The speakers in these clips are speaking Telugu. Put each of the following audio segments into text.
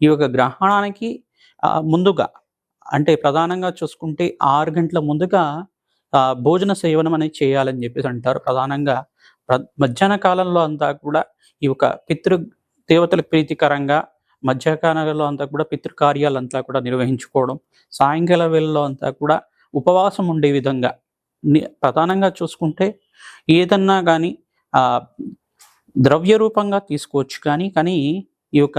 ఈ యొక్క గ్రహణానికి ఆ, ముందుగా అంటే ప్రధానంగా చూసుకుంటే ఆరు గంటల ముందుగా ఆ, భోజన సేవనం అనేది చేయాలని చెప్పేసి అంటారు. ప్రధానంగా మధ్యాహ్న కాలంలో అంతా కూడా ఈ యొక్క పితృ దేవతలకు ప్రీతికరంగా మధ్యాహ్నంలో అంతా కూడా పితృకార్యాలంతా కూడా నిర్వహించుకోవడం సాయంకాల వేళలో అంతా కూడా ఉపవాసం ఉండే విధంగా ప్రధానంగా చూసుకుంటే ఏదన్నా కానీ ద్రవ్య రూపంగా తీసుకోవచ్చు కానీ కానీ ఈ యొక్క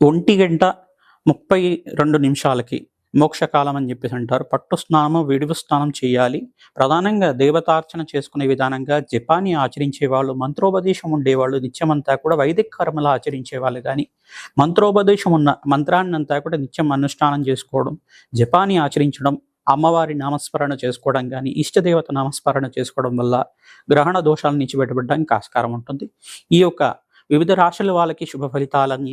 ఒంటి గంట ముప్పై రెండు నిమిషాలకి మోక్షకాలం అని చెప్పేసి అంటారు. పట్టు స్నానము విడివి స్నానం చేయాలి. ప్రధానంగా దేవతార్చన చేసుకునే విధానంగా జపాన్ని ఆచరించే వాళ్ళు మంత్రోపదేశం ఉండేవాళ్ళు నిత్యమంతా కూడా వైదిక కర్మలు ఆచరించే వాళ్ళు కానీ మంత్రోపదేశం ఉన్న మంత్రాన్ని అంతా కూడా నిత్యం అనుష్ఠానం చేసుకోవడం జపాన్ని ఆచరించడం అమ్మవారి నామస్మరణ చేసుకోవడం కానీ ఇష్టదేవత నామస్మరణ చేసుకోవడం వల్ల గ్రహణ దోషాలను నుంచి బయటపడడానికి ఆస్కారం ఉంటుంది. ఈ యొక్క వివిధ రాశుల వాళ్ళకి శుభ ఫలితాలని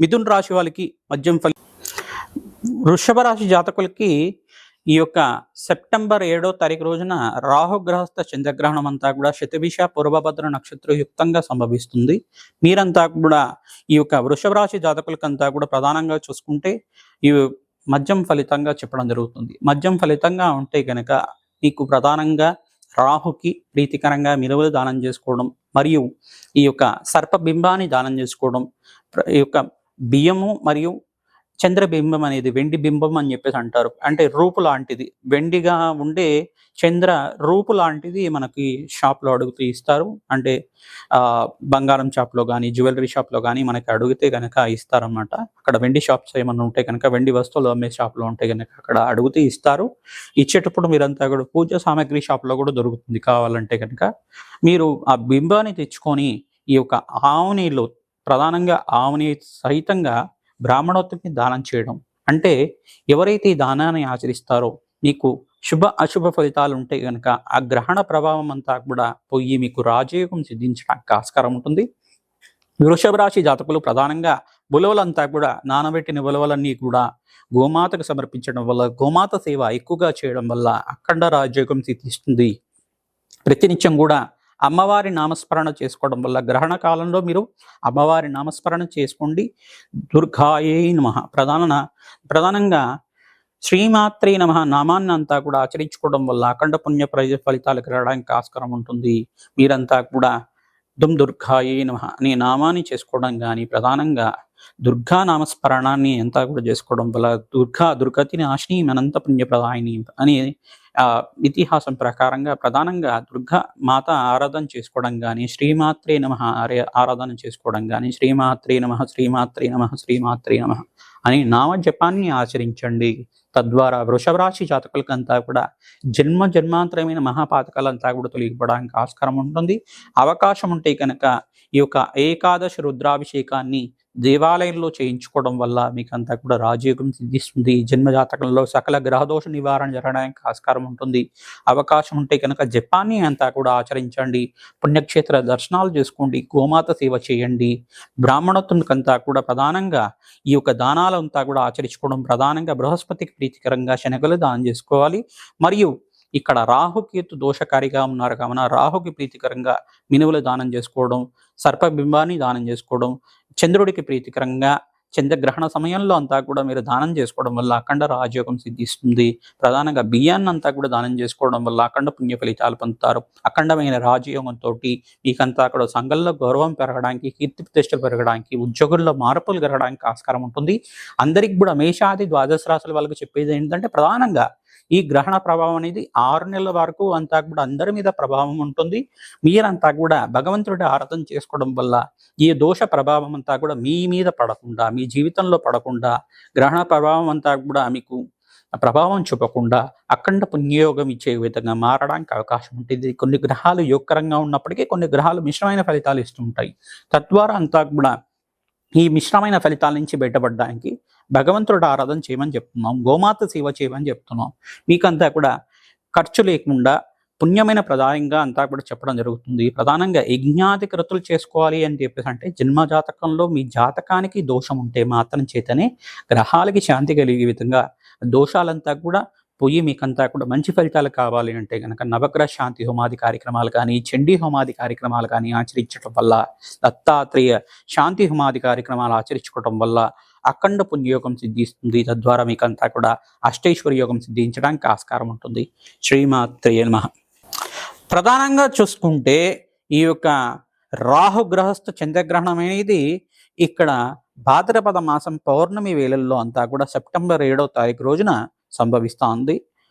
మిథున్ రాశి వాళ్ళకి మద్యం ఫలి వృషభ రాశి జాతకులకి ఈ యొక్క సెప్టెంబర్ ఏడో తారీఖు రోజున రాహుగ్రహస్థ చంద్రగ్రహణం అంతా కూడా శతభిష పూర్వభద్ర నక్షత్ర యుక్తంగా సంభవిస్తుంది. మీరంతా కూడా ఈ యొక్క వృషభ రాశి జాతకులకంతా కూడా ప్రధానంగా చూసుకుంటే ఈ మద్యం ఫలితంగా చెప్పడం జరుగుతుంది. మద్యం ఫలితంగా ఉంటే కనుక మీకు ప్రధానంగా రాహుకి ప్రీతికరంగా మినువులు దానం చేసుకోవడం మరియు ఈ యొక్క సర్పబింబాన్ని దానం చేసుకోవడం ఈ యొక్క బియ్యము మరియు చంద్రబింబం అనేది వెండి బింబం అని చెప్పేసి అంటారు. అంటే రూపు లాంటిది. వెండిగా ఉండే చంద్ర రూపు లాంటిది మనకి షాప్లో అడుగుతూ ఇస్తారు. అంటే ఆ బంగారం షాప్లో కానీ జ్యువెలరీ షాప్లో కానీ మనకి అడిగితే కనుక ఇస్తారన్నమాట. అక్కడ వెండి షాప్స్ ఏమైనా ఉంటే కనుక వెండి వస్తువులు అమ్మే షాప్లో ఉంటే కనుక అక్కడ అడిగితే ఇస్తారు. ఇచ్చేటప్పుడు మీరంతా కూడా పూజ సామాగ్రి షాప్లో కూడా దొరుకుతుంది కావాలంటే కనుక మీరు ఆ బింబాన్ని తెచ్చుకొని ఈ యొక్క ఆవునీళ్ళు ప్రధానంగా ఆమెని సహితంగా బ్రాహ్మణోత్తుకి దానం చేయడం. అంటే ఎవరైతే ఈ దానాన్ని ఆచరిస్తారో మీకు శుభ అశుభ ఫలితాలు ఉంటే కనుక ఆ గ్రహణ ప్రభావం అంతా కూడా పోయి మీకు రాజయోగం సిద్ధించడానికి ఆస్కారం ఉంటుంది. వృషభ రాశి జాతకులు ప్రధానంగా బులవలంతా కూడా నానబెట్టిన బులవలన్నీ కూడా గోమాతకు సమర్పించడం వల్ల గోమాత సేవ ఎక్కువగా చేయడం వల్ల అఖండ రాజయోగం సిద్ధిస్తుంది. ప్రతినిత్యం కూడా అమ్మవారి నామస్మరణ చేసుకోవడం వల్ల గ్రహణ కాలంలో మీరు అమ్మవారి నామస్మరణ చేసుకోండి. దుర్గాయే నమ. ప్రధాన ప్రధానంగా శ్రీమాత్రే నమ నామాన్ని అంతా కూడా ఆచరించుకోవడం వల్ల అఖండ పుణ్య ప్రజ ఫలితాలు రావడానికి ఆస్కారం ఉంటుంది. మీరంతా కూడా దుమ్ దుర్గాయే నమ అనే నామాన్ని చేసుకోవడం కానీ ప్రధానంగా దుర్గా నామస్మరణాన్ని అంతా కూడా చేసుకోవడం వల్ల దుర్గా దుర్గతి నాశిని అనంత పుణ్యప్రదాయని అని ఆ, ఇతిహాసం ప్రకారంగా ప్రధానంగా దుర్గా మాత ఆరాధన చేసుకోవడం కానీ శ్రీమాత్రే నమ ఆరాధన చేసుకోవడం కానీ శ్రీమాత్రే నమ శ్రీమాత్రే నమ శ్రీమాత్రే నమ అని నామ జపాన్ని ఆచరించండి. తద్వారా వృషభరాశి జాతకులకంతా కూడా జన్మ జన్మాంతరమైన మహాపాతకాలంతా కూడా తొలగిపోవడానికి ఆస్కారం ఉంటుంది. అవకాశం ఉంటే కనుక ఈ యొక్క ఏకాదశ రుద్రాభిషేకాన్ని దేవాలయంలో చేయించుకోవడం వల్ల మీకు అంతా కూడా రాజయోగం సిద్ధిస్తుంది. జన్మ జాతకంలో సకల గ్రహదోష నివారణ జరగడానికి ఆస్కారం ఉంటుంది. అవకాశం ఉంటే కనుక జపాన్ని అంతా కూడా ఆచరించండి. పుణ్యక్షేత్ర దర్శనాలు చేసుకోండి. గోమాత సేవ చేయండి. బ్రాహ్మణత్వంకంతా కూడా ప్రధానంగా ఈ యొక్క దానాలంతా కూడా ఆచరించుకోవడం ప్రధానంగా బృహస్పతికి ప్రీతికరంగా శనగలు దానం చేసుకోవాలి. మరియు ఇక్కడ రాహుకేతు దోషకారిగా ఉన్నారు కావున రాహుకి ప్రీతికరంగా మినువులు దానం చేసుకోవడం సర్పబింబాన్ని దానం చేసుకోవడం చంద్రుడికి ప్రీతికరంగా చంద్రగ్రహణ సమయంలో అంతా కూడా మీరు దానం చేసుకోవడం వల్ల అఖండ రాజయోగం సిద్ధిస్తుంది. ప్రధానంగా బియ్యాన్ని అంతా కూడా దానం చేసుకోవడం వల్ల అఖండ పుణ్య ఫలితాలు పొందుతారు. అఖండమైన రాజయోగంతో మీకంతా కూడా సంఘంలో గౌరవం పెరగడానికి కీర్తి ప్రతిష్టలు పెరగడానికి ఉద్యోగుల్లో మార్పులు జరగడానికి ఆస్కారం ఉంటుంది. అందరికి కూడా మేషాది ద్వాదశ రాశుల వాళ్ళకి చెప్పేది ఏంటంటే ప్రధానంగా ఈ గ్రహణ ప్రభావం అనేది ఆరు నెలల వరకు అంతా కూడా అందరి మీద ప్రభావం ఉంటుంది. మీరంతా కూడా భగవంతుడి ఆరాధన చేసుకోవడం వల్ల ఈ దోష ప్రభావం అంతా కూడా మీ మీద పడకుండా మీ జీవితంలో పడకుండా గ్రహణ ప్రభావం అంతా కూడా మీకు ప్రభావం చూపకుండా అఖండ పుణ్యయోగం ఇచ్చే విధంగా మారడానికి అవకాశం ఉంటుంది. కొన్ని గ్రహాలు యోగకరంగా ఉన్నప్పటికీ కొన్ని గ్రహాలు మిశ్రమైన ఫలితాలు ఇస్తుంటాయి తద్వారా అంతా కూడా ఈ మిశ్రమైన ఫలితాల నుంచి బయటపడడానికి భగవంతుడు ఆరాధన చేయమని చెప్తున్నాం గోమాత సేవ చేయమని చెప్తున్నాం. మీకంతా కూడా ఖర్చు లేకుండా పుణ్యమైన ప్రదాయంగా అంతా కూడా చెప్పడం జరుగుతుంది. ప్రధానంగా యజ్ఞాది కృతులు చేసుకోవాలి అని చెప్పేసి అంటే జన్మ జాతకంలో మీ జాతకానికి దోషం ఉంటే మాత్రం చేతనే గ్రహాలకి శాంతి కలిగే విధంగా దోషాలంతా కూడా పోయి మీకంతా కూడా మంచి ఫలితాలు కావాలి అంటే కనుక నవగ్రహ శాంతి హోమాది కార్యక్రమాలు కానీ చండీ హోమాది కార్యక్రమాలు కానీ ఆచరించడం వల్ల దత్తాత్రేయ శాంతి హోమాది కార్యక్రమాలు ఆచరించుకోవడం వల్ల అఖండ పుణ్యయోగం సిద్ధిస్తుంది. తద్వారా మీకంతా కూడా అష్టైశ్వర్య యోగం సిద్ధించడానికి ఆస్కారం ఉంటుంది. శ్రీమాత్రేయ నమ. ప్రధానంగా చూసుకుంటే ఈ యొక్క రాహు గ్రహస్థ చంద్రగ్రహణం అనేది ఇక్కడ భాద్రపద మాసం పౌర్ణమి వేళల్లో అంతా కూడా సెప్టెంబర్ ఏడవ తారీఖు రోజున సంభవిస్తోంది.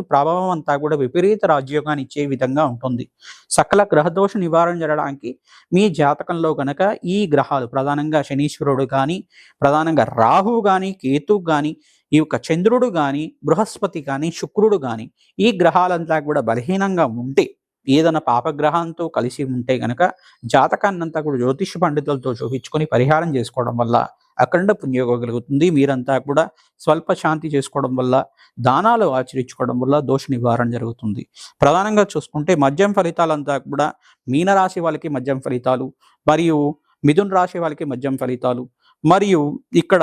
ఈ ప్రభావం అంతా కూడా విపరీత రాజ్యోగాన్ని ఇచ్చే విధంగా ఉంటుంది. సకల గ్రహదోష నివారణ జరగడానికి మీ జాతకంలో గనక ఈ గ్రహాలు ప్రధానంగా శనీశ్వరుడు కానీ ప్రధానంగా రాహువు కానీ కేతువు కానీ ఈ యొక్క చంద్రుడు కానీ బృహస్పతి కానీ శుక్రుడు కానీ ఈ గ్రహాలంతా కూడా బలహీనంగా ఉంటే ఏదైనా పాపగ్రహంతో కలిసి ఉంటే గనక జాతకాన్నంతా కూడా జ్యోతిష పండితులతో చూపించుకొని పరిహారం చేసుకోవడం వల్ల అఖండ పుణ్యోగం కలుగుతుంది. మీరంతా కూడా స్వల్ప శాంతి చేసుకోవడం వల్ల దానాలు ఆచరించుకోవడం వల్ల దోష నివారణ జరుగుతుంది. ప్రధానంగా చూసుకుంటే మద్యం ఫలితాలంతా కూడా మీనరాశి వాళ్ళకి మద్యం ఫలితాలు మరియు మిథున్ రాశి వాళ్ళకి మద్యం ఫలితాలు మరియు ఇక్కడ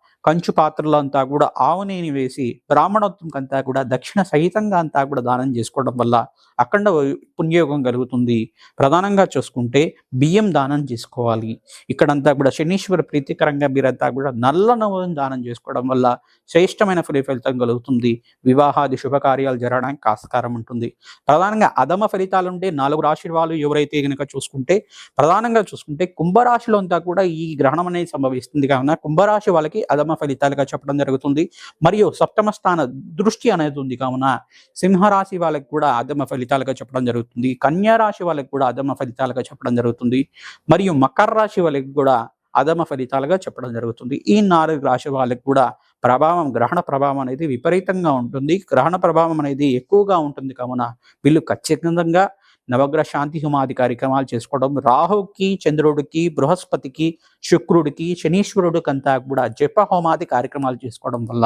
కంచు పాత్రలో అంతా కూడా ఆవునేని వేసి బ్రాహ్మణోత్వం అంతా కూడా దక్షిణ సహితంగా అంతా కూడా దానం చేసుకోవడం వల్ల అఖండ పుణ్యయోగం కలుగుతుంది. ప్రధానంగా చూసుకుంటే బియ్యం దానం చేసుకోవాలి. ఇక్కడంతా కూడా శనీశ్వర ప్రీతికరంగా మీరంతా కూడా నల్ల నవ్వులను దానం చేసుకోవడం వల్ల శ్రేష్టమైన ఫలితం కలుగుతుంది. వివాహాది శుభకార్యాలు జరగడానికి ఆస్కారం ఉంటుంది. ప్రధానంగా అధమ ఫలితాలు ఉంటే నాలుగు రాశి వాళ్ళు ఎవరైతే కనుక చూసుకుంటే ప్రధానంగా చూసుకుంటే కుంభరాశిలో అంతా కూడా ఈ గ్రహణం అనేది సంభవిస్తుంది. కావున కుంభరాశి వాళ్ళకి అధమ ఫలితాలుగా చెప్పడం జరుగుతుంది. మరియు సప్తమ స్థాన దృష్టి అనేది ఉంది కావున సింహరాశి వాళ్ళకి కూడా అధమ ఫలితాలుగా చెప్పడం జరుగుతుంది. కన్యా రాశి వాళ్ళకి కూడా అధమ ఫలితాలుగా చెప్పడం జరుగుతుంది. మరియు మకర రాశి వాళ్ళకి కూడా అధమ ఫలితాలుగా చెప్పడం జరుగుతుంది. ఈ నాలుగు రాశి వాళ్ళకి కూడా ప్రభావం గ్రహణ ప్రభావం అనేది విపరీతంగా ఉంటుంది. గ్రహణ ప్రభావం అనేది ఎక్కువగా ఉంటుంది కావున వీళ్ళు ఖచ్చితంగా నవగ్రహ శాంతి హోమాది కార్యక్రమాలు చేసుకోవడం రాహుకి చంద్రుడికి బృహస్పతికి శుక్రుడికి శనీశ్వరుడికి అంతా కూడా జప హోమాది కార్యక్రమాలు చేసుకోవడం వల్ల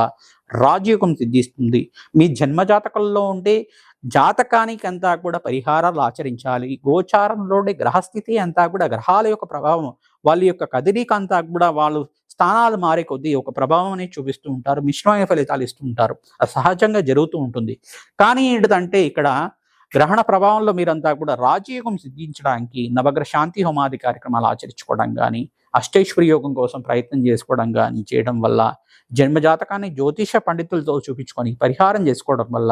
రాజయోగం సిద్ధిస్తుంది. మీ జన్మజాతకంలో ఉండే జాతకానికి అంతా కూడా పరిహారాలు ఆచరించాలి. గోచారంలోని గ్రహస్థితి అంతా కూడా గ్రహాల యొక్క ప్రభావం వాళ్ళ యొక్క కదిలిక అంతా కూడా వాళ్ళు స్థానాలు మారే కొద్దీ ఒక ప్రభావం అనేది చూపిస్తూ ఉంటారు మిశ్రమైన ఫలితాలు ఇస్తూ ఉంటారు. అది సహజంగా జరుగుతూ ఉంటుంది. కానీ ఏంటంటే ఇక్కడ గ్రహణ ప్రభావంలో మీరంతా కూడా రాజయోగం సిద్ధించడానికి నవగ్రహ శాంతి హోమాది కార్యక్రమాలు ఆచరించుకోవడం కానీ అష్టైశ్వరి యోగం కోసం ప్రయత్నం చేసుకోవడం కానీ చేయడం వల్ల జన్మజాతకాన్ని జ్యోతిష పండితులతో చూపించుకొని పరిహారం చేసుకోవడం వల్ల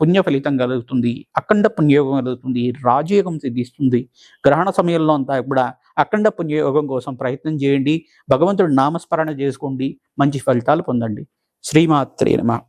పుణ్య ఫలితం కలుగుతుంది అఖండ పుణ్యయోగం కలుగుతుంది రాజయోగం సిద్ధిస్తుంది. గ్రహణ సమయంలో అంతా కూడా అఖండ పుణ్యయోగం కోసం ప్రయత్నం చేయండి. భగవంతుడు నామస్మరణ చేసుకోండి. మంచి ఫలితాలు పొందండి. శ్రీమాత్రే నమ.